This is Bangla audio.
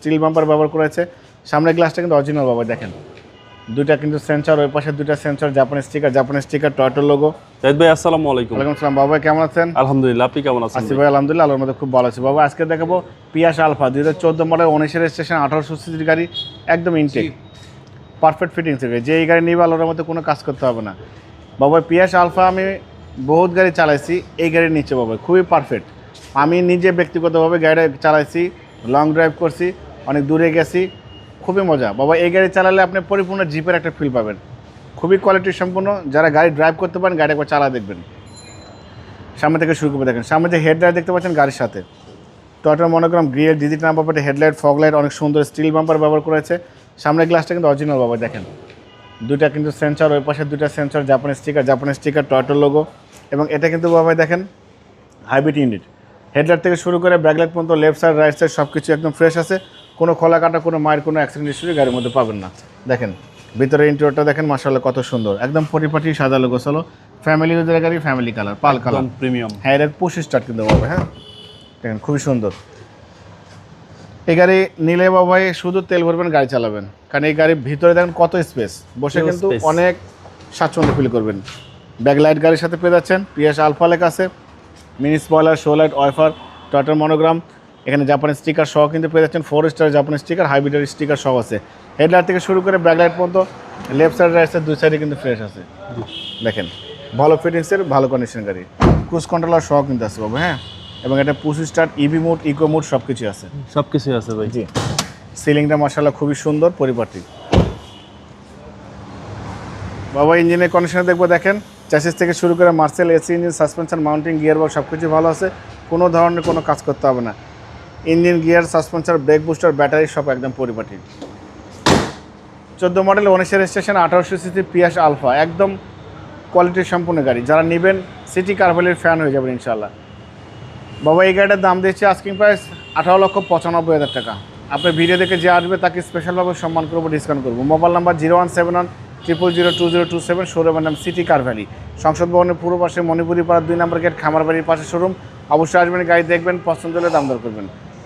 স্টিল বাম্পার ব্যবহার করেছে সামনের গ্লাসটা কিন্তু অরিজিনাল বাবা দেখেন। দুইটা কিন্তু সেন্সর ওই পাশে দুইটা সেন্সর জাপানি স্টিকার জাপানি স্টিকার টয়টোর লোগো জাহিদ ভাই আসসালামু আলাইকুম। ওয়ালাইকুম আসসালাম। বাবা কেমন আছেন? আলহামদুলিল্লাহ আপনি কেমন আছেন? আসি ভাই আলহামদুলিল্লাহ আল্লাহর মধ্যে খুব ভালো আছি। বাবা আজকে দেখাবো পিয়াস আলফা দুই হাজার চোদ্দ মডেল উনিশের স্টেশন আঠারোশো সিসির গাড়ি একদম ইনটেক পারফেক্ট ফিটিং থেকে যে এই গাড়ি নিবে আল্লাহর মধ্যে কোনো কাজ করতে হবে না। বাবা পিয়াস আলফা আমি বহুত গাড়ি চালাইছি এই গাড়ির নিচে বাবা খুবই পারফেক্ট আমি নিজে ব্যক্তিগতভাবে গাড়ি চালাইছি লং ড্রাইভ করছি অনেক দূরে গেছি, খুবই মজা। বাবা, এই গাড়ি চালালে আপনি পরিপূর্ণ জিপের একটা ফিল পাবেন। খুবই কোয়ালিটি সম্পূর্ণ যারা গাড়ি ড্রাইভ করতে পারেন, গাড়ি একবার চালা দেখবেন। সামনে থেকে শুরু করে দেখেন, সামনে যে হেডলাইট দেখতে পাচ্ছেন গাড়ির সাথে। টয়টার মনোগ্রাম গ্রিয়ের ডিজিট নাম্বার প্লেটে হেডলাইট ফগ লাইট অনেক সুন্দর স্টিল বাম্পার ব্যবহার করেছে সামনের গ্লাসটা কিন্তু অরিজিনাল বাবা, দেখেন। দুটা কিন্তু সেন্সর ওই পাশে দুইটা সেন্সর জাপানি স্টিকার জাপানি স্টিকার টয়টোর লোগো এবং এটা কিন্তু, বাবা, দেখেন হাইব্রিড ইউনিট হেডলাইট থেকে শুরু করে ব্যাকলাইট পর্যন্ত লেফট সাইড রাইট সাইড সব কিছু একদম ফ্রেশ আছে। কোনো খোলা কাটা কোনো মায়ের কোনো অ্যাক্সিডেন্ট হিস্ট্রি গাড়ির মধ্যে পাবেন না। দেখেন ভিতরে ইন্টেরিয়রটা দেখেন মাসাল্লাহ কত সুন্দর। একদম পরিপাটি সাদা লোগো চলো ফ্যামিলি ইউজের গাড়ি family colour pearl colour premium হ্যাঁ এটা পঁচিশ স্টার্ট কিন্তু বাবা হ্যাঁ? দেখেন খুবই সুন্দর। এই গাড়ি নিলে বাবাই শুধু তেল ভরবেন গাড়ি চালাবেন। কারণ এই গাড়ির ভিতরে দেখেন কত স্পেস বসে কিন্তু অনেক স্বাচ্ছন্দ্য ফিল করবেন। ব্যাকলাইট গাড়ির সাথে পেয়ে যাচ্ছেন পিএস আলফা লেখা আছে। Mini spoiler show light wiper টটার monogram এখানে জাপানি স্টিকার সহ কিন্তু পেয়ে যাচ্ছেন ফোর স্টার জাপানি স্টিকার হাইব্রিডের স্টিকার সহ আছে। হেডলাইট থেকে শুরু করে ব্যাকলাইট পর্যন্ত লেফট সাইড রাইট সাইড দুই সাইডে কিন্তু ফ্রেশ আছে। দেখেন ভালো ফিটিংসের ভালো কন্ডিশন গাড়ি। ক্রুজ কন্ট্রোলার সহ কিন্তু আছে বাবু হ্যাঁ? এবং এটা push start EV mode eco mode সব কিছু আছে। সব কিছুই আছে ভাই। জি। সিলিংটা মশালা খুবই সুন্দর পরিপাটি। বাবা ইঞ্জিনের কন্ডিশনে দেখব দেখেন। চ্যাসিস থেকে শুরু করে Marcel AC engine suspension mounting gear box সব কিছু ভালো আছে। কোনো ধরনের কোনো কাজ করতে হবে না। Engine, gear, suspension, brake booster, battery সব একদম পরিপাটি চোদ্দ মডেল, উনিশের স্টেশন আঠারোশো সিসি পিয়াস আলফা, একদম কোয়ালিটির সম্পূর্ণ গাড়ি। যারা নেবেন, সিটি কারভেলের ফ্যান হয়ে যাবেন ইনশাল্লাহ বাবা, এই গাড়িটার দাম দিয়েছে আস্কিং প্রাইস আঠারো লক্ষ পঁচানব্বই হাজার টাকা। আপনার ভিডিও দেখে যে আসবে, তাকে স্পেশালভাবে সম্মান করব ডিসকাউন্ট করব। Mobile number zero one seven one triple zero two zero two seven শোরুমের নাম সিটি কার ভ্যালি। সংসদ ভবনের পূর্ব পাশে মণিপুরি পাড়ার দুই নম্বর গেট, খামারবাড়ির পাশে শোরুম অবশ্যই আসবেন, গাড়ি দেখবেন, পছন্দ হলে দাম দর করবেন।